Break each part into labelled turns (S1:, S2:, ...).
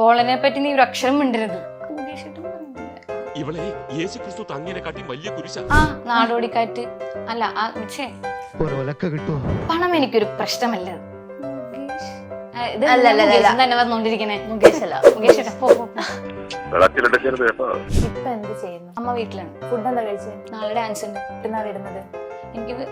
S1: പോളനെ പറ്റി നീ ഒരു അക്ഷരം മിണ്ടരുത്.
S2: ഇവളെ യേശു ക്രിസ്തു തങ്ങിനെ കാട്ടി വലിയ കുരിശ.
S1: ആ നാടോടിക്കാറ്റ്. അല്ല ആ
S3: കിട്ടുമോ
S1: പണം എനിക്കൊരു പ്രശ്നമല്ല. മുകേഷ്. ഇത്
S4: അല്ല, അല്ല, അല്ല.
S1: മുകേഷ് തന്നെ വന്നോണ്ടിരിക്കണേ.
S4: മുകേഷ് അല്ല
S1: മുകേഷേട്ടാ പോ പോ
S4: ഇപ്പൊ എന്ത് ചെയ്യുന്നു?
S1: അമ്മ വീട്ടിലാണ്.
S4: ഫുഡ് എന്താ കഴിച്ചത്
S1: നാളെ ഡാൻസ് ഉണ്ട്.
S4: വരുന്നത്?
S1: എനിക്ക്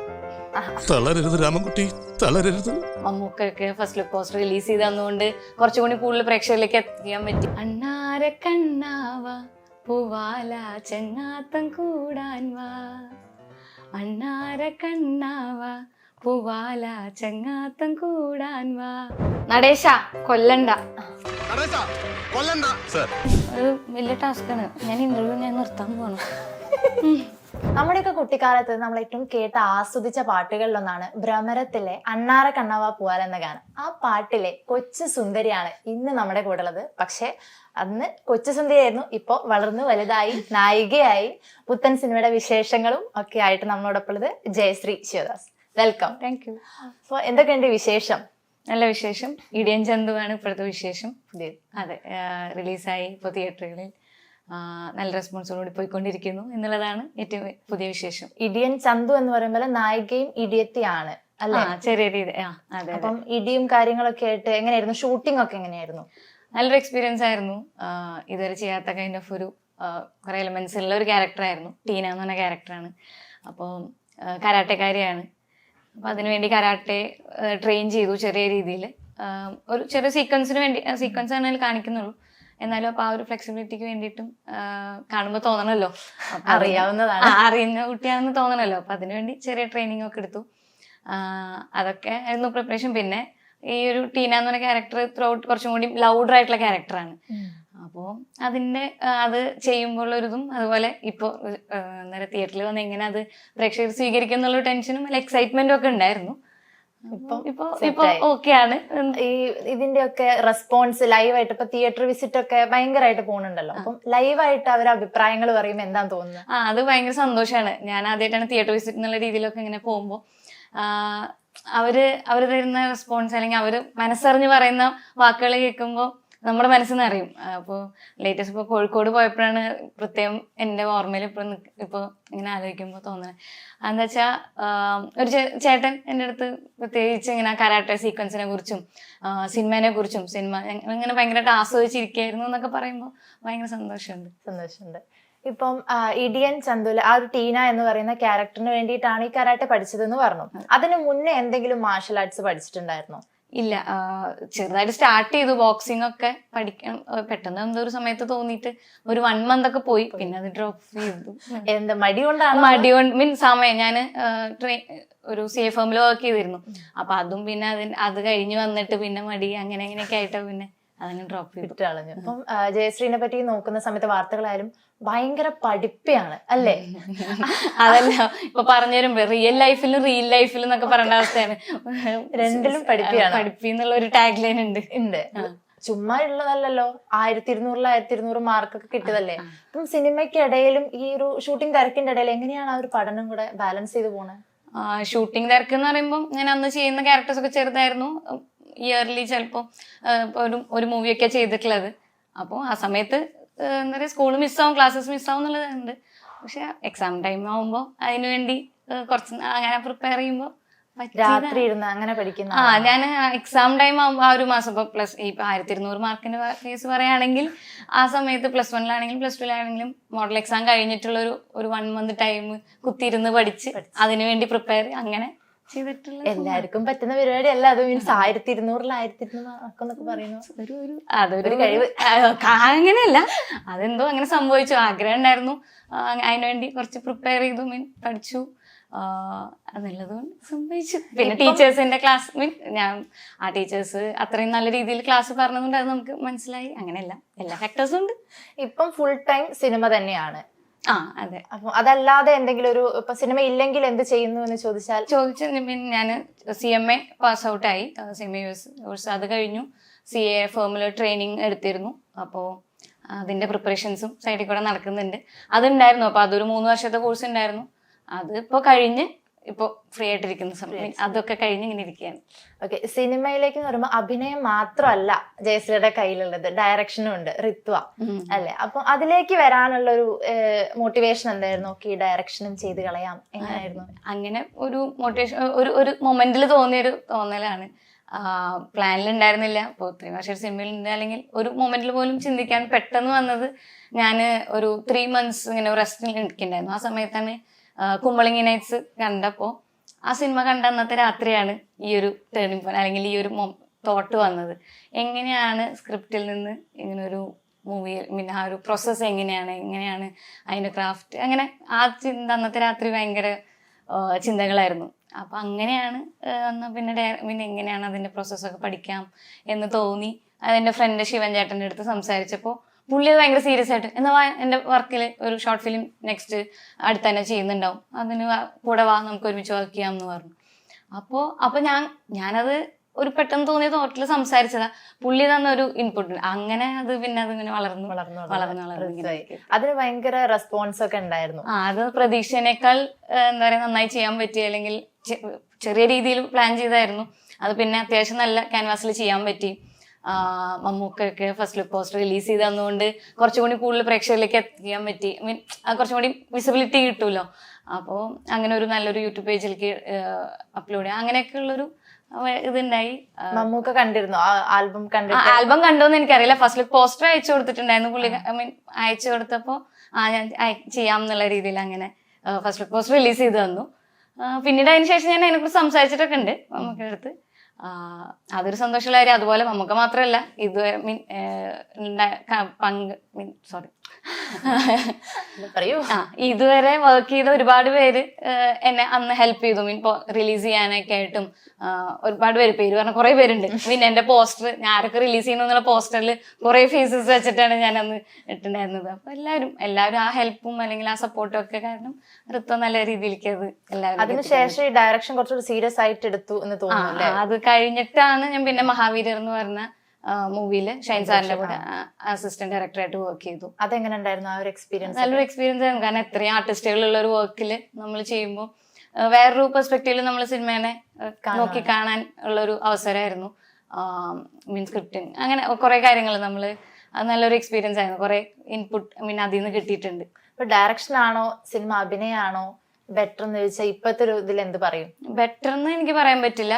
S5: തളരരുത് രാമൻകുട്ടി തളരരുത്.
S1: മമ്മൂക്കൊക്കെ ഫസ്റ്റ് ലുക്ക് പോസ്റ്റർ റിലീസ് ചെയ്ത് തന്നുകൊണ്ട് കുറച്ചും കൂടി കൂടുതൽ പ്രേക്ഷകരിലേക്ക് എത്തിക്കാൻ പറ്റി. അണ്ണാര കണ്ണാവ പൂവാല ചെങ്ങാത്തം കൂടാൻ വാ. അണ്ണാര കണ്ണാവ പൂവാല ചെങ്ങാത്തം കൂടാൻ വാ. നടേശ കൊല്ലണ്ട. അത് വലിയ ടാസ്ക്കാണ് ഞാൻ ഇന്റർവ്യൂ ഞാൻ നിർത്താൻ പോകണം
S4: നമ്മുടെയൊക്കെ കുട്ടിക്കാലത്ത് നമ്മൾ ഏറ്റവും കേട്ട ആസ്വദിച്ച പാട്ടുകളിലൊന്നാണ് ഭ്രമരത്തിലെ അണ്ണാറ കണ്ണവ പൂവാല എന്ന ഗാനം. ആ പാട്ടിലെ കൊച്ചു സുന്ദരിയാണ് ഇന്ന് നമ്മുടെ കൂടെ ഉള്ളത് പക്ഷെ അന്ന് കൊച്ചു സുന്ദരിയായിരുന്നു. ഇപ്പൊ വളർന്നു വലുതായി നായികയായി. പുത്തൻ സിനിമയുടെ വിശേഷങ്ങളും ഒക്കെ ആയിട്ട് നമ്മളോടൊപ്പം ഉള്ളത് Jayashree Shivadas. Welcome
S1: thank you
S4: അപ്പൊ എന്തൊക്കെയുണ്ട് വിശേഷം?
S1: നല്ല വിശേഷം. ഇടിയൻ ചന്തുവാണ് ഇപ്പോഴത്തെ വിശേഷം.
S4: പുതിയത്
S1: അതെ റിലീസായി ഇപ്പോൾ തിയേറ്ററുകളിൽ നല്ല റെസ്പോൺസോടുകൂടി പോയിക്കൊണ്ടിരിക്കുന്നു എന്നുള്ളതാണ് ഏറ്റവും പുതിയ വിശേഷം.
S4: ഇടിയൻ ചന്തു എന്ന് പറയുമ്പോൾ നായികയും ഇടിയത്തിയാണ് അല്ലെ?
S1: ചെറിയ രീതി
S4: അപ്പം ഇടിയും കാര്യങ്ങളൊക്കെ ആയിട്ട് എങ്ങനെയായിരുന്നു? ഷൂട്ടിംഗ് ഒക്കെ എങ്ങനെയായിരുന്നു?
S1: നല്ലൊരു എക്സ്പീരിയൻസ് ആയിരുന്നു. ഇതുവരെ ചെയ്യാത്ത കൈൻഡ് ഓഫ് ഒരു കുറെ എലമെന്റ്സ് ഉള്ള ഒരു ക്യാരക്ടറായിരുന്നു ടീന എന്ന് പറഞ്ഞ ക്യാരക്ടറാണ് അപ്പോൾ കരാട്ടക്കാരിയാണ്. അപ്പോൾ അതിനുവേണ്ടി കരാട്ടെ ട്രെയിൻ ചെയ്തു ചെറിയ രീതിയിൽ ഒരു ചെറിയ സീക്വൻസിന് വേണ്ടി സീക്വൻസ് ആണെങ്കിൽ കാണിക്കുന്നുള്ളൂ. എന്നാലും അപ്പൊ ആ ഒരു ഫ്ലെക്സിബിലിറ്റിക്ക് വേണ്ടിയിട്ടും കാണുമ്പോൾ തോന്നണല്ലോ.
S4: അറിയാവുന്നതാണ്.
S1: അറിയുന്ന കുട്ടിയാണെന്ന് തോന്നണല്ലോ. അപ്പൊ അതിനുവേണ്ടി ചെറിയ ട്രെയിനിങ് ഒക്കെ എടുത്തു. അതൊക്കെ ആയിരുന്നു പ്രിപ്പറേഷൻ പിന്നെ ഈ ഒരു ടീന എന്ന് പറഞ്ഞ ക്യാരക്ടർ ത്രൂ ഔട്ട് കുറച്ചും കൂടി ലൗഡർ ആയിട്ടുള്ള ക്യാരക്ടറാണ് അപ്പോൾ അതിന്റെ അത് ചെയ്യുമ്പോൾ ഒരിതും അതുപോലെ ഇപ്പോൾ നേരെ തിയേറ്ററിൽ വന്ന് എങ്ങനെ അത് പ്രേക്ഷകർ സ്വീകരിക്കും എന്നുള്ള ടെൻഷനും അല്ല എക്സൈറ്റ്മെന്റും ഒക്കെ ഉണ്ടായിരുന്നു.
S4: ഇപ്പം
S1: ആണ്
S4: ഈ ഇതിന്റെ ഒക്കെ റെസ്പോൺസ് ലൈവായിട്ട് ഇപ്പൊ തിയേറ്റർ വിസിറ്റ് ഒക്കെ ഭയങ്കരമായിട്ട് പോകുന്നുണ്ടല്ലോ അപ്പം ലൈവായിട്ട് അവരുടെ അഭിപ്രായങ്ങൾ പറയുമ്പോൾ എന്താന്ന് തോന്നുന്നത്
S1: ആ അത് ഭയങ്കര സന്തോഷമാണ് ഞാൻ ആദ്യമായിട്ടാണ് തിയേറ്റർ വിസിറ്റ് എന്നുള്ള രീതിയിലൊക്കെ ഇങ്ങനെ പോകുമ്പോൾ അവർ അവർ തരുന്ന റെസ്പോൺസ് അല്ലെങ്കിൽ അവർ മനസ്സറിഞ്ഞ് പറയുന്ന വാക്കുകൾ കേൾക്കുമ്പോൾ നമ്മുടെ മനസ്സിൽ നിന്ന് അറിയും അപ്പോൾ ലേറ്റസ്റ്റ് ഇപ്പോൾ കോഴിക്കോട് പോയപ്പോഴാണ് പ്രത്യേകം എന്റെ ഓർമ്മയിൽ ഇപ്പം ഇപ്പോൾ ഇങ്ങനെ ആലോചിക്കുമ്പോൾ തോന്നുന്നത് എന്താ വെച്ചാൽ ഒരു ചേട്ടൻ എന്റെ അടുത്ത് പ്രത്യേകിച്ച് ഇങ്ങനെ കരാട്ടെ സീക്വൻസിനെ കുറിച്ചും സിനിമേനെ കുറിച്ചും സിനിമ ഇങ്ങനെ ഭയങ്കരമായിട്ട് ആസ്വദിച്ചിരിക്കുകയായിരുന്നു എന്നൊക്കെ പറയുമ്പോൾ ഭയങ്കര സന്തോഷമുണ്ട്.
S4: സന്തോഷമുണ്ട്. ഇപ്പം ഇടിയൻ ചന്തുല ആ ഒരു ടീന എന്ന് പറയുന്ന ക്യാരക്ടറിന് വേണ്ടിയിട്ടാണ് ഈ കരാട്ടെ പഠിച്ചതെന്ന് പറഞ്ഞു. അതിന് മുന്നേ എന്തെങ്കിലും മാർഷൽ ആർട്സ് പഠിച്ചിട്ടുണ്ടായിരുന്നോ?
S1: ഇല്ല ചെറുതായിട്ട് സ്റ്റാർട്ട് ചെയ്തു ബോക്സിംഗ് ഒക്കെ പഠിക്കണം. പെട്ടെന്ന് എന്തോ ഒരു സമയത്ത് തോന്നിയിട്ട് ഒരു വൺ മന്ത് ഒക്കെ പോയി. പിന്നെ അത് ഡ്രോപ്പ് ചെയ്തു.
S4: എന്ത് മടി കൊണ്ടാണ്?
S1: മടി കൊണ്ട് മീൻ സമയം ഞാൻ ഒരു സി എഫ് എമ്മിൽ വർക്ക് ചെയ്തിരുന്നു. അപ്പൊ അതും പിന്നെ അതിന് അത് കഴിഞ്ഞ് വന്നിട്ട് പിന്നെ മടി അങ്ങനെ അങ്ങനെയൊക്കെ ആയിട്ടോ പിന്നെ അതങ്ങ് ഡ്രോപ്പ് ചെയ്തു.
S4: കളഞ്ഞു. അപ്പം ജയശ്രീനെ പറ്റി നോക്കുന്ന സമയത്ത് വാർത്തകളായാലും ഭയങ്കര പഠിപ്പയാണ് അല്ലേ?
S1: അതല്ല ഇപ്പൊ പറഞ്ഞു വരുമ്പോ റിയൽ ലൈഫിലും റിയൽ ലൈഫിലും എന്നൊക്കെ പറയേണ്ട അവസ്ഥയാണ്.
S4: രണ്ടിലും പഠിപ്പിയാണ്.
S1: പഠിപ്പി എന്നുള്ള ഒരു ടാഗ് ലൈൻ ഉണ്ട്.
S4: ഉണ്ട് ചുമ്മാ ഉള്ളതല്ലല്ലോ. ആയിരത്തി ഇരുന്നൂറിൽ ആയിരത്തി ഇരുന്നൂറ് മാർക്കൊക്കെ കിട്ടിയതല്ലേ അപ്പം സിനിമയ്ക്കിടയിലും ഈ ഒരു ഷൂട്ടിംഗ് തിരക്കിന്റെ ഇടയിൽ എങ്ങനെയാണ് ആ ഒരു പഠനം കൂടെ ബാലൻസ് ചെയ്ത് പോണേ?
S1: ഷൂട്ടിംഗ് തിരക്ക് എന്ന് പറയുമ്പോൾ ഞാൻ അന്ന് ചെയ്യുന്ന ക്യാരക്ടേഴ്സ് ഒക്കെ ചെറുതായിരുന്നു. ഇയർലി ചിലപ്പോൾ ഒരു ഒരു മൂവിയൊക്കെ ചെയ്തിട്ടുള്ളത്. അപ്പോൾ ആ സമയത്ത് എന്താ പറയുക സ്കൂൾ മിസ്സാവും ക്ലാസ്സസ് മിസ്സാവും എന്നുള്ളതുണ്ട്. പക്ഷെ എക്സാം ടൈം ആവുമ്പോൾ അതിനുവേണ്ടി കുറച്ച് അങ്ങനെ പ്രിപ്പയർ ചെയ്യുമ്പോൾ
S4: രാത്രി ഇരുന്ന് അങ്ങനെ പഠിക്കുന്ന
S1: ആ ഞാൻ എക്സാം ടൈം ആകുമ്പോൾ ആ ഒരു മാസം ഇപ്പോൾ പ്ലസ് ഇപ്പൊ ആയിരത്തി ഇരുന്നൂറ് മാർക്കിന്റെ കേസ് പറയുകയാണെങ്കിൽ ആ സമയത്ത് പ്ലസ് വണ്ണിലാണെങ്കിലും പ്ലസ് ടുവിലാണെങ്കിലും മോഡൽ എക്സാം കഴിഞ്ഞിട്ടുള്ള ഒരു ഒരു വൺ മന്ത് ടൈം കുത്തിയിരുന്ന് പഠിച്ച് അതിനുവേണ്ടി പ്രിപ്പയർ അങ്ങനെ
S4: എല്ലാവർക്കും പറ്റുന്ന പരിപാടി അല്ല അത് മീൻസ് ആയിരത്തി ഇരുന്നൂറിൽ ആയിരത്തി ഇരുന്നൂറ് പറയുന്നു.
S1: ഒരു ഒരു അതൊരു
S4: കഴിവ്.
S1: അങ്ങനെയല്ല. അതെന്തോ അങ്ങനെ സംഭവിച്ചു. ആഗ്രഹം ഉണ്ടായിരുന്നു. അതിനുവേണ്ടി കുറച്ച് പ്രിപ്പയർ ചെയ്തു. മീൻ പഠിച്ചു. ആ, സംഭവിച്ചു. പിന്നെ ടീച്ചേഴ്സിന്റെ ക്ലാസ് മീൻ ഞാൻ ആ ടീച്ചേഴ്സ് അത്രയും നല്ല രീതിയിൽ ക്ലാസ് പറഞ്ഞതുകൊണ്ട് അത് നമുക്ക് മനസ്സിലായി. അങ്ങനെയല്ല. എല്ലാ ഫാക്ടേഴ്സും ഉണ്ട്.
S4: ഇപ്പം ഫുൾ ടൈം സിനിമ തന്നെയാണ്.
S1: ആ അതെ.
S4: അപ്പൊ അതല്ലാതെ എന്തെങ്കിലും ഒരു ഇപ്പൊ സിനിമ ഇല്ലെങ്കിൽ എന്ത് ചെയ്യുന്നു എന്ന് ചോദിച്ചാൽ?
S1: ചോദിച്ച ഞാൻ സി എം എ പാസ് ഔട്ടായി സി എം എ കോഴ്സ് അത് കഴിഞ്ഞു. സി എ ഫേമിൽ ട്രെയിനിങ് എടുത്തിരുന്നു. അപ്പോൾ അതിന്റെ പ്രിപ്പറേഷൻസും സൈഡിൽ കൂടെ നടക്കുന്നുണ്ട്. അതുണ്ടായിരുന്നു. അപ്പോൾ അതൊരു മൂന്ന് വർഷത്തെ കോഴ്സ് ഉണ്ടായിരുന്നു. അത് ഇപ്പോൾ കഴിഞ്ഞ് ഇപ്പൊ ഫ്രീ ആയിട്ടിരിക്കുന്ന സമയം. അതൊക്കെ കഴിഞ്ഞ് ഇങ്ങനെ ഇരിക്കുകയാണ്.
S4: ഓക്കെ സിനിമയിലേക്ക് എന്ന് പറയുമ്പോൾ അഭിനയം മാത്രമല്ല ജയശ്രീയുടെ കയ്യിലുള്ളത്. ഡയറക്ഷനും ഉണ്ട്. റിത്വ അല്ലെ? അപ്പൊ അതിലേക്ക് വരാനുള്ള ഒരു മോട്ടിവേഷൻ എന്തായിരുന്നു? ഓക്കെ ഡയറക്ഷനും ചെയ്ത് കളയാം. എങ്ങനെയായിരുന്നു
S1: അങ്ങനെ ഒരു മോട്ടിവേഷൻ ഒരു ഒരു മൊമെന്റിൽ തോന്നിയൊരു തോന്നലാണ്. പ്ലാനിൽ ഉണ്ടായിരുന്നില്ല ഇപ്പോൾ ത്രീ വർഷം ഒരു സിനിമയിൽ ഉണ്ട് അല്ലെങ്കിൽ ഒരു മൊമെന്റിൽ പോലും ചിന്തിക്കാൻ പെട്ടെന്ന് വന്നത് ഞാൻ ഒരു ത്രീ മന്ത്സ് ഇങ്ങനെ റെസ്റ്റിൽ നിൽക്കുന്നുണ്ടായിരുന്നു ആ സമയത്താണ് കുമ്പളങ്ങി നൈറ്റ്സ് കണ്ടപ്പോൾ ആ സിനിമ കണ്ട അന്നത്തെ രാത്രിയാണ് ഈ ഒരു ടേണിംഗ് പോയിന്റ് അല്ലെങ്കിൽ ഈ ഒരു തോട്ട് വന്നത്. എങ്ങനെയാണ് സ്ക്രിപ്റ്റിൽ നിന്ന് ഇങ്ങനെ ഒരു മൂവി പിന്നെ ആ ഒരു പ്രോസസ്സ് എങ്ങനെയാണ് എങ്ങനെയാണ് അതിന്റെ ക്രാഫ്റ്റ് അങ്ങനെ ആ ചിന്ത അന്നത്തെ രാത്രി ഭയങ്കര ചിന്തകളായിരുന്നു. അപ്പൊ അങ്ങനെയാണ് എന്നാൽ പിന്നെ ഡയ- പിന്നെ എങ്ങനെയാണ് അതിന്റെ പ്രോസസ്സൊക്കെ പഠിക്കാം എന്ന് തോന്നി. അതെന്റെ ഫ്രണ്ട് ശിവൻ ചേട്ടന്റെ അടുത്ത് സംസാരിച്ചപ്പോൾ പുള്ളി അത് ഭയങ്കര സീരിയസ് ആയിട്ട്. എന്നാ വാ എന്റെ വർക്കിൽ ഒരു ഷോർട്ട് ഫിലിം നെക്സ്റ്റ് അടുത്ത് തന്നെ ചെയ്യുന്നുണ്ടാവും. അതിന് കൂടെ വാ നമുക്ക് ഒരുമിച്ച് വർക്ക് ചെയ്യാം എന്ന് പറഞ്ഞു. അപ്പോ അപ്പോൾ ഞാൻ ഞാനത് ഒരു പെട്ടെന്ന് തോന്നിയ തോട്ടിൽ സംസാരിച്ചതാ. പുള്ളി തന്ന ഒരു ഇൻപുട്ട് അങ്ങനെ അത് പിന്നെ അതിങ്ങനെ വളർന്നു
S4: വളർന്നു
S1: വളർന്നു വളർന്നു.
S4: അതിന് ഭയങ്കര റെസ്പോൺസ് ഒക്കെ ഉണ്ടായിരുന്നു.
S1: ആ അത് പ്രതീക്ഷേനേക്കാൾ എന്താ പറയാ നന്നായി ചെയ്യാൻ പറ്റി അല്ലെങ്കിൽ ചെറിയ രീതിയിൽ പ്ലാൻ ചെയ്തായിരുന്നു. അത് പിന്നെ അത്യാവശ്യം നല്ല ക്യാൻവാസിൽ ചെയ്യാൻ പറ്റി. മമ്മൂക്കൊക്കെ ഫസ്റ്റ് ലുക്ക് പോസ്റ്റർ റിലീസ് ചെയ്ത് തന്നുകൊണ്ട് കുറച്ചും കൂടി കൂടുതൽ പ്രേക്ഷകരിലേക്ക് എത്തിക്കാൻ പറ്റി. മീൻ കുറച്ചും കൂടി വിസിബിലിറ്റി കിട്ടുമല്ലോ അപ്പോൾ അങ്ങനെ ഒരു നല്ലൊരു യൂട്യൂബ് പേജിലേക്ക് അപ്ലോഡ് ചെയ്യാം. അങ്ങനെയൊക്കെ ഉള്ളൊരു ഇതുണ്ടായി.
S4: മമ്മൂക്ക കണ്ടിരുന്നു? ആൽബം കണ്ടു
S1: ആൽബം കണ്ടോന്ന് എനിക്കറിയില്ല. ഫസ്റ്റ് ലുക്ക് പോസ്റ്റർ അയച്ചു കൊടുത്തിട്ടുണ്ടായിരുന്നു. പുള്ളി ഐ മീൻ അയച്ചു കൊടുത്തപ്പോൾ ആ ഞാൻ ചെയ്യാം എന്നുള്ള രീതിയിൽ അങ്ങനെ ഫസ്റ്റ് ലുക്ക് പോസ്റ്റർ റിലീസ് ചെയ്ത് തന്നു. പിന്നീട് അതിന് ശേഷം ഞാൻ അതിനെക്കുറിച്ച് സംസാരിച്ചിട്ടൊക്കെ ഉണ്ട് മമ്മൂക്കയുടെ അടുത്ത്. അതൊരു സന്തോഷമുള്ള കാര്യം. അതുപോലെ നമുക്ക് മാത്രമല്ല ഇത് മീൻ പങ്ക് മീൻ സോറി
S4: പറയൂ.
S1: ആ ഇതുവരെ വർക്ക് ചെയ്ത ഒരുപാട് പേര് എന്നെ അന്ന് ഹെൽപ്പ് ചെയ്തു. മീൻ റിലീസ് ചെയ്യാനൊക്കെ ആയിട്ടും ഒരുപാട് പേര് പേര് പറഞ്ഞ കുറെ പേരുണ്ട്. മീൻ എന്റെ പോസ്റ്റർ ഞാൻ ആരൊക്കെ റിലീസ് ചെയ്യുന്നുള്ള പോസ്റ്ററിൽ കുറെ ഫേസസ് വെച്ചിട്ടാണ് ഞാൻ അന്ന് ഇട്ടുണ്ടായിരുന്നത് അപ്പൊ എല്ലാവരും എല്ലാവരും ആ ഹെൽപ്പും അല്ലെങ്കിൽ ആ സപ്പോർട്ടും ഒക്കെ കാരണം നൃത്തം നല്ല രീതിയിലേക്ക് അത് എല്ലാവരും
S4: അതിനുശേഷം ഡയറക്ഷൻ കുറച്ചുകൂടി സീരിയസ് ആയിട്ട് എടുത്തു എന്ന് തോന്നുന്നു
S1: അത് കഴിഞ്ഞിട്ടാണ് ഞാൻ പിന്നെ മഹാവീരർ എന്ന് പറഞ്ഞ മൂവിയിൽ ഷൈൻ സാറിന്റെ കൂടെ അസിസ്റ്റന്റ് ഡയറക്ടറായിട്ട് വർക്ക് ചെയ്തു.
S4: അതെങ്ങനെ ഉണ്ടായിരുന്നു ആ ഒരു എക്സ്പീരിയൻസ്
S1: നല്ലൊരു എക്സ്പീരിയൻസ് ആയിരുന്നു കാരണം എത്രയും ആർട്ടിസ്റ്റുകളുള്ള ഒരു വർക്കിൽ നമ്മൾ ചെയ്യുമ്പോൾ വേറൊരു പെർസ്പെക്റ്റീവിൽ നമ്മൾ സിനിമേനെ നോക്കി കാണാൻ ഉള്ള ഒരു അവസരമായിരുന്നു മീൻ സ്ക്രിപ്റ്റിംഗ് അങ്ങനെ കുറെ കാര്യങ്ങൾ നമ്മൾ അത് നല്ലൊരു എക്സ്പീരിയൻസ് ആയിരുന്നു. കുറെ ഇൻപുട്ട് മീൻ അതിൽ നിന്ന് കിട്ടിയിട്ടുണ്ട്.
S4: ഇപ്പൊ ഡയറക്ഷൻ ആണോ? സിനിമ അഭിനയാണോ? ബെറ്റർ എന്ന് ചോദിച്ചാൽ ഇപ്പത്തെ ഒരു ഇതിൽ എന്ത് പറയും?
S1: ബെറ്റർ എന്ന് എനിക്ക് പറയാൻ പറ്റില്ല.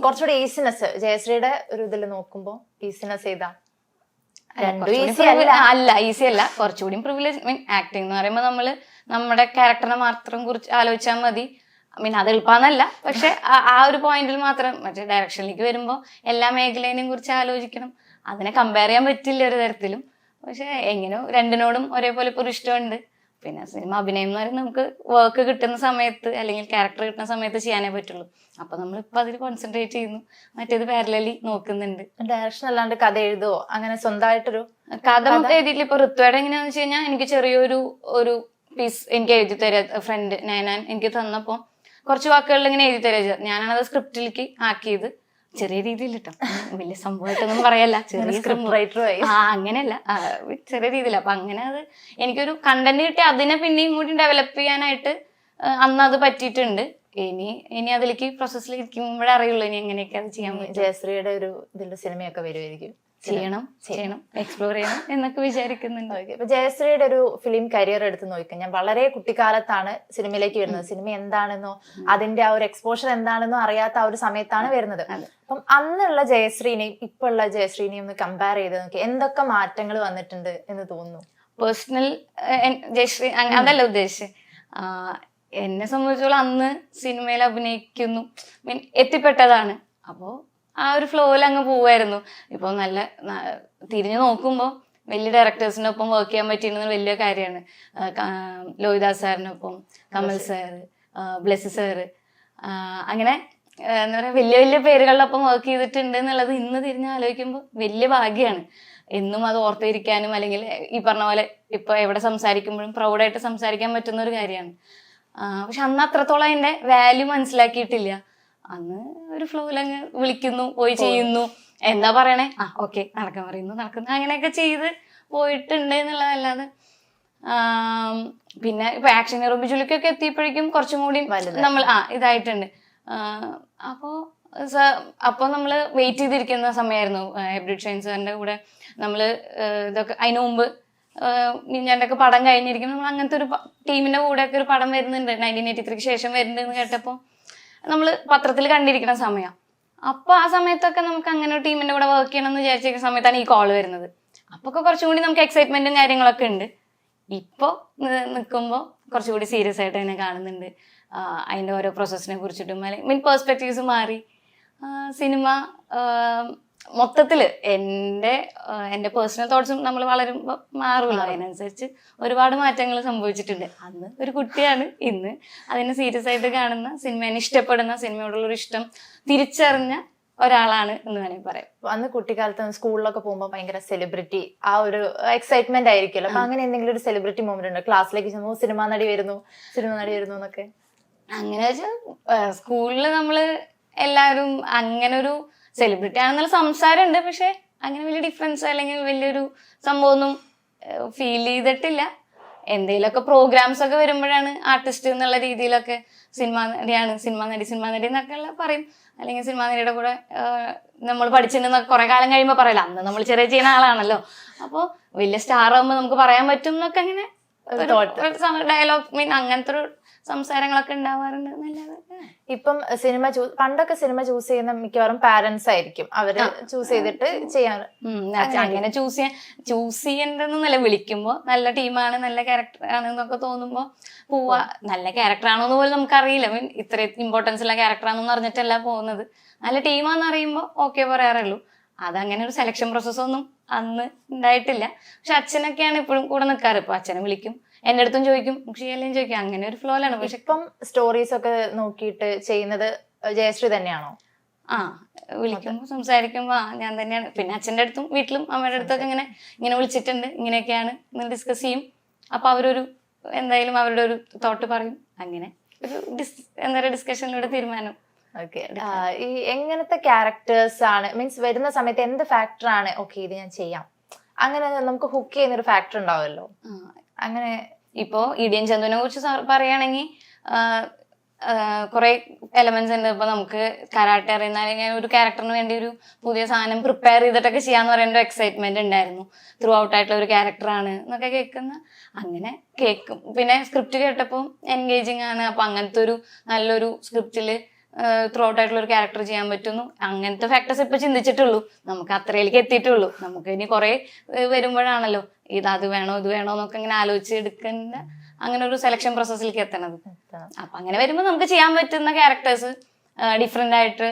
S4: കുറച്ചുകൂടെ ഈസിനെസ് ജയശ്രീയുടെ ഒരു ഇതിൽ നോക്കുമ്പോൾ ഈസിനെസ്
S1: privilege-
S4: അല്ല.
S1: ഈസി അല്ല. കുറച്ചുകൂടി പ്രിവിലേജ് മീൻ ആക്ടിങ് എന്ന് പറയുമ്പോൾ നമ്മൾ നമ്മുടെ ക്യാരക്ടറിനെ മാത്രം കുറിച്ച് ആലോചിച്ചാൽ മതി. മീൻ അത് എളുപ്പമെന്നല്ല പക്ഷെ ആ- ആ ഒരു പോയിന്റിൽ മാത്രം മറ്റേ ഡയറക്ഷനിലേക്ക് വരുമ്പോൾ എല്ലാ മേഖലയിനെയും കുറിച്ച് ആലോചിക്കണം. അതിനെ കമ്പയർ ചെയ്യാൻ പറ്റില്ല ഒരു തരത്തിലും. പക്ഷെ എങ്ങനെയോ രണ്ടിനോടും ഒരേപോലെ ഇപ്പോൾ ഒരു ഇഷ്ടമുണ്ട് പിന്നെ സിനിമ അഭിനയം എന്ന് പറയുന്നത് നമുക്ക് വർക്ക് കിട്ടുന്ന സമയത്ത് അല്ലെങ്കിൽ ക്യാരക്ടർ കിട്ടുന്ന സമയത്ത് ചെയ്യാനേ പറ്റുള്ളൂ. അപ്പൊ നമ്മൾ ഇപ്പൊ അതിൽ കോൺസെൻട്രേറ്റ് ചെയ്യുന്നു. മറ്റേത് പാരലലി നോക്കുന്നുണ്ട്.
S4: ഡയറക്ഷൻ അല്ലാണ്ട് കഥ എഴുതുവോ? അങ്ങനെ സ്വന്തമായിട്ടൊരു
S1: കഥ മൊത്തം എഴുതിയിട്ടില്ല. ഇപ്പൊ ഋത്വയുടെ എങ്ങനെയാന്ന് വെച്ച് കഴിഞ്ഞാൽ എനിക്ക് ചെറിയൊരു ഒരു പീസ് എനിക്ക് എഴുതി തരാ. ഫ്രണ്ട് നയനാൻ എനിക്ക് തന്നപ്പോ കുറച്ച് വാക്കുകളിൽ ഇങ്ങനെ എഴുതി തരാ. ഞാനാണത് സ്ക്രിപ്റ്റിലേക്ക് ആക്കിയത്. ചെറിയ രീതിയിൽ കിട്ടും വലിയ സംഭവമായിട്ടൊന്നും പറയല്ല. ചെറിയ
S4: സ്ക്രിപ്റ്റ്
S1: റൈറ്റർ
S4: റൈറ്ററുമായി
S1: ആ അങ്ങനെയല്ല. ചെറിയ രീതിയിൽ. അപ്പൊ അങ്ങനെ അത് എനിക്കൊരു കണ്ടന്റ് കിട്ടി. അതിനെ പിന്നെയും കൂടി ഡെവലപ്പ് ചെയ്യാനായിട്ട് അന്ന് അത് പറ്റിയിട്ടുണ്ട്. ഇനി ഇനി അതിലേക്ക് പ്രോസസ്സിൽ ഇരിക്കുമ്പോഴേ അറിയുള്ളൂ ഇനി എങ്ങനെയൊക്കെ അത് ചെയ്യാൻ പറ്റും.
S4: ജയശ്രീയുടെ ഒരു ഇതിന്റെ സിനിമയൊക്കെ വരുമായിരിക്കും
S1: ചെയ്യണം. ചെയ്യണം എക്സ്പ്ലോർ ചെയ്യണം എന്നൊക്കെ വിചാരിക്കുന്നുണ്ട്.
S4: ഇപ്പൊ ജയശ്രീയുടെ ഒരു ഫിലിം കരിയർ എടുത്ത് നോക്കാം ഞാൻ വളരെ കുട്ടിക്കാലത്താണ് സിനിമയിലേക്ക് വരുന്നത്. സിനിമ എന്താണെന്നോ അതിന്റെ ആ ഒരു എക്സ്പോഷർ എന്താണെന്നോ അറിയാത്ത ആ ഒരു സമയത്താണ് വരുന്നത്. അപ്പം അന്നുള്ള ജയശ്രീനെയും ഇപ്പൊ ഉള്ള ജയശ്രീനെയും ഒന്ന് കമ്പയർ ചെയ്ത് നോക്കി എന്തൊക്കെ മാറ്റങ്ങൾ വന്നിട്ടുണ്ട് എന്ന് തോന്നുന്നു?
S1: പേഴ്സണൽ ജയശ്രീ അതല്ല ഉദ്ദേശിച്ചത് എന്നെ സംബന്ധിച്ചോളം അന്ന് സിനിമയിൽ അഭിനയിക്കുന്നു. മീൻ എത്തിപ്പെട്ടതാണ്. അപ്പോൾ ആ ഒരു ഫ്ലോയിൽ അങ്ങ് പോവായിരുന്നു. ഇപ്പോൾ നല്ല തിരിഞ്ഞു നോക്കുമ്പോൾ വലിയ ഡയറക്ടേഴ്സിനൊപ്പം വർക്ക് ചെയ്യാൻ പറ്റിയിരുന്നത് വലിയ കാര്യമാണ്. ലോഹിദാസ് സാറിനൊപ്പം കമൽ സാറ് ബ്ലെസ് സാറ് അങ്ങനെ എന്താ പറയുക വലിയ വലിയ പേരുകളിലൊപ്പം വർക്ക് ചെയ്തിട്ടുണ്ട് എന്നുള്ളത് ഇന്ന് തിരിഞ്ഞ് ആലോചിക്കുമ്പോൾ വലിയ ഭാഗ്യമാണ് എന്നും അത് ഓർത്തിരിക്കാനും അല്ലെങ്കിൽ ഈ പറഞ്ഞ പോലെ ഇപ്പൊ എവിടെ സംസാരിക്കുമ്പോഴും പ്രൗഡായിട്ട് സംസാരിക്കാൻ പറ്റുന്ന ഒരു കാര്യമാണ്. പക്ഷെ അന്ന് അത്രത്തോളം അതിന്റെ വാല്യൂ മനസ്സിലാക്കിയിട്ടില്ല. അന്ന് ഒരു ഫ്ലോയിൽ അങ്ങ് വിളിക്കുന്നു പോയി ചെയ്യുന്നു. എന്താ പറയണേ? ആ ഓക്കെ നടക്കാൻ പറയുന്നു നടക്കുന്നു. അങ്ങനെയൊക്കെ ചെയ്ത് പോയിട്ടുണ്ട് എന്നുള്ളതല്ലാതെ. പിന്നെ ഇപ്പൊ ആക്ഷൻ ഹീറോ ബിജുലിക്കൊക്കെ എത്തിയപ്പോഴേക്കും കുറച്ചും കൂടി നമ്മൾ ആ ഇതായിട്ടുണ്ട്. അപ്പോ അപ്പൊ നമ്മൾ വെയിറ്റ് ചെയ്തിരിക്കുന്ന സമയമായിരുന്നു ഹൈബ്രിഡ് ഷൈൻ സാറിന്റെ കൂടെ നമ്മൾ ഇതൊക്കെ അതിനു മുമ്പ് ഒക്കെ പടം കഴിഞ്ഞിരിക്കും നമ്മൾ അങ്ങനത്തെ ഒരു ടീമിന്റെ കൂടെ ഒക്കെ ഒരു പടം വരുന്നുണ്ട്. നയന്റീൻ എയ്റ്റി ത്രീക്ക് ശേഷം വരുന്നുണ്ട് കേട്ടപ്പോ കേട്ടപ്പോൾ നമ്മൾ പത്രത്തിൽ കണ്ടിരിക്കുന്ന സമയം. അപ്പൊ ആ സമയത്തൊക്കെ നമുക്ക് അങ്ങനെ ഒരു ടീമിന്റെ കൂടെ വർക്ക് ചെയ്യണം എന്ന് വിചാരിച്ചിരിക്കുന്ന സമയത്താണ് ഈ കോൾ വരുന്നത്. അപ്പൊ ഒക്കെ കുറച്ചും കൂടി നമുക്ക് എക്സൈറ്റ്മെന്റും കാര്യങ്ങളൊക്കെ ഉണ്ട്. ഇപ്പൊ നിൽക്കുമ്പോൾ കുറച്ചുകൂടി സീരിയസ് ആയിട്ട് തന്നെ കാണുന്നുണ്ട്. അതിന്റെ ഓരോ പ്രോസസ്സിനെ കുറിച്ചിട്ടും അല്ലെങ്കിൽ മീൻ പെർസ്പെക്റ്റീവ്സ് മാറി. സിനിമ ആ, മൊത്തത്തിൽ എന്റെ എന്റെ പേഴ്സണൽ തോട്ട്സും നമ്മൾ വളരുമ്പോൾ മാറുമല്ലോ. അതിനനുസരിച്ച് ഒരുപാട് മാറ്റങ്ങൾ സംഭവിച്ചിട്ടുണ്ട്. അന്ന് ഒരു കുട്ടിയാണ് ഇന്ന്. അതിനെ സീരിയസ് ആയിട്ട് കാണുന്ന സിനിമേനെ ഇഷ്ടപ്പെടുന്ന സിനിമയോടുള്ള ഒരു ഇഷ്ടം തിരിച്ചറിഞ്ഞ ഒരാളാണ് എന്ന് വേണമെങ്കിൽ പറയാം.
S4: അന്ന് കുട്ടിക്കാലത്ത് സ്കൂളിലൊക്കെ പോകുമ്പോൾ ഭയങ്കര സെലിബ്രിറ്റി ആ ഒരു എക്സൈറ്റ്മെന്റ് ആയിരിക്കുമല്ലോ. അപ്പൊ അങ്ങനെ എന്തെങ്കിലും ഒരു സെലിബ്രിറ്റി മൂവ്മെന്റ് ഉണ്ടോ? ക്ലാസ്സിലേക്ക് ചെന്നു സിനിമാ നടി വരുന്നു സിനിമാ നടി വരുന്നു എന്നൊക്കെ?
S1: അങ്ങനെ വെച്ചാൽ സ്കൂളിൽ നമ്മൾ എല്ലാവരും അങ്ങനെ ഒരു സെലിബ്രിറ്റി ആണെന്നുള്ള സംസാരമുണ്ട്. പക്ഷെ അങ്ങനെ വലിയ ഡിഫറൻസ് അല്ലെങ്കിൽ വലിയൊരു സംഭവമൊന്നും ഫീൽ ചെയ്തിട്ടില്ല. എന്തെങ്കിലുമൊക്കെ പ്രോഗ്രാംസ് ഒക്കെ വരുമ്പോഴാണ് ആർട്ടിസ്റ്റ് എന്നുള്ള രീതിയിലൊക്കെ സിനിമ നടിയാണ് സിനിമ നടി സിനിമ നടി എന്നൊക്കെ ഉള്ള പറയും. അല്ലെങ്കിൽ സിനിമ നടിയുടെ കൂടെ നമ്മൾ പഠിച്ചിട്ടുണ്ടെന്നൊക്കെ കുറെ കാലം കഴിയുമ്പോൾ പറയില്ല അന്ന് നമ്മൾ ചെറിയ ചെയ്യുന്ന ആളാണല്ലോ. അപ്പോൾ വലിയ സ്റ്റാർ ആകുമ്പോൾ നമുക്ക് പറയാൻ പറ്റും എന്നൊക്കെ അങ്ങനെ. ഡയലോഗ് മീൻ അങ്ങനത്തെ ഒരു സംസാരങ്ങളൊക്കെ ഉണ്ടാവാറുണ്ട്
S4: ഇപ്പം സിനിമ ചൂസ് പണ്ടൊക്കെ സിനിമ ചൂസ് ചെയ്യുന്ന മിക്കവാറും പാരന്റ്സ് ആയിരിക്കും. അവർ ചൂസ് ചെയ്തിട്ട്
S1: ചെയ്യാറ്. അങ്ങനെ ചൂസ് ചെയ്യാൻ ചൂസ് ചെയ്യേണ്ടതെന്നല്ല വിളിക്കുമ്പോ നല്ല ടീമാണ് നല്ല ക്യാരക്ടർ ആണ് എന്നൊക്കെ തോന്നുമ്പോ പോവാ. നല്ല ക്യാരക്ടർ ആണോ എന്ന് പോലും നമുക്കറിയില്ല. മീൻ ഇത്ര ഇമ്പോർട്ടൻസ് ഉള്ള ക്യാരക്ടർ ആണെന്ന് അറിഞ്ഞിട്ടല്ല പോകുന്നത്. നല്ല ടീമാന്ന് അറിയുമ്പോ ഓക്കെ പറയാറുള്ളൂ. അതങ്ങനെ ഒരു സെലക്ഷൻ പ്രോസസ്സൊന്നും അന്ന് ഉണ്ടായിട്ടില്ല. പക്ഷെ അച്ഛനൊക്കെയാണ് ഇപ്പോഴും കൂടെ നിൽക്കാറ് ഇപ്പൊ അച്ഛനെ വിളിക്കും എന്റെ അടുത്തും ചോദിക്കും മുഷിയെല്ലാം ചോദിക്കും. അങ്ങനെ ഒരു ഫ്ലോയിലാണ് പക്ഷെ
S4: ഇപ്പം സ്റ്റോറീസ് ഒക്കെ നോക്കിയിട്ട് ചെയ്യുന്നത് ജയശ്രീ തന്നെയാണോ?
S1: ആ വിളിക്കുമ്പോൾ സംസാരിക്കുമ്പോൾ ഞാൻ തന്നെയാണ്. പിന്നെ അച്ഛന്റെ അടുത്തും വീട്ടിലും അമ്മയുടെ അടുത്തൊക്കെ ഇങ്ങനെ ഇങ്ങനെ വിളിച്ചിട്ടുണ്ട്. ഇങ്ങനെയൊക്കെയാണ് ഇങ്ങനെ ഡിസ്കസ് ചെയ്യും. അപ്പൊ അവരൊരു എന്തായാലും അവരുടെ ഒരു തോട്ട് പറയും. അങ്ങനെ ഒരു ഡിസ് എന്താ പറയുക ഡിസ്കഷനിലൂടെ തീരുമാനം.
S4: ഓക്കെ. ഈ എങ്ങനത്തെ ക്യാരക്ടേഴ്സ് ആണ് മീൻസ് വരുന്ന സമയത്ത് എന്ത് ഫാക്ടർ ആണ്? ഓക്കെ ഇത് ഞാൻ ചെയ്യാം. അങ്ങനെ നമുക്ക് ഹുക്ക് ചെയ്യുന്ന ഒരു ഫാക്ടർ ഉണ്ടാവുമല്ലോ. അങ്ങനെ
S1: ഇപ്പോ ഇടിയൻ ചന്തുവിനെ കുറിച്ച് പറയുകയാണെങ്കിൽ കുറെ എലമെന്റ്സ് ഉണ്ട്. ഇപ്പൊ നമുക്ക് കരാട്ടെ അറിയുന്ന അല്ലെങ്കിൽ ഒരു ക്യാരക്ടറിന് വേണ്ടി ഒരു പുതിയ സാധനം പ്രിപ്പയർ ചെയ്തിട്ടൊക്കെ ചെയ്യാന്ന് പറയുന്ന എക്സൈറ്റ്മെന്റ് ഉണ്ടായിരുന്നു. ത്രൂ ഔട്ട് ആയിട്ടുള്ള ഒരു ക്യാരക്ടറാണ് എന്നൊക്കെ കേൾക്കുന്ന അങ്ങനെ കേൾക്കും. പിന്നെ സ്ക്രിപ്റ്റ് കേട്ടപ്പോൾ എൻഗേജിങ് ആണ്. അപ്പൊ അങ്ങനത്തെ ഒരു നല്ലൊരു സ്ക്രിപ്റ്റിൽ ത്രൂ ഔട്ട് ആയിട്ടുള്ള ഒരു ക്യാരക്ടർ ചെയ്യാൻ പറ്റുന്നു. അങ്ങനത്തെ ഫാക്ടേഴ്സ് ഇപ്പൊ ചിന്തിച്ചിട്ടുള്ളൂ. നമുക്ക് അത്രയിലേക്ക് എത്തിയിട്ടുള്ളൂ. നമുക്ക് ഇനി കുറെ വരുമ്പോഴാണല്ലോ. ഇത് അത് വേണോ ഇത് വേണോ എന്നൊക്കെ ഇങ്ങനെ ആലോചിച്ച് എടുക്കുന്ന അങ്ങനെ ഒരു സെലക്ഷൻ പ്രോസസ്സിലേക്ക് എത്തണത്. അപ്പൊ അങ്ങനെ വരുമ്പോൾ നമുക്ക് ചെയ്യാൻ പറ്റുന്ന ക്യാരക്ടേഴ്സ് ഡിഫറെന്റ് ആയിട്ട്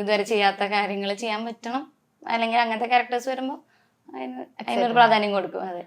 S1: ഇതുവരെ ചെയ്യാത്ത കാര്യങ്ങൾ ചെയ്യാൻ പറ്റണം. അല്ലെങ്കിൽ അങ്ങനത്തെ ക്യാരക്ടേഴ്സ് വരുമ്പോൾ അതിന് അതിനൊരു പ്രാധാന്യം കൊടുക്കും. അതെ.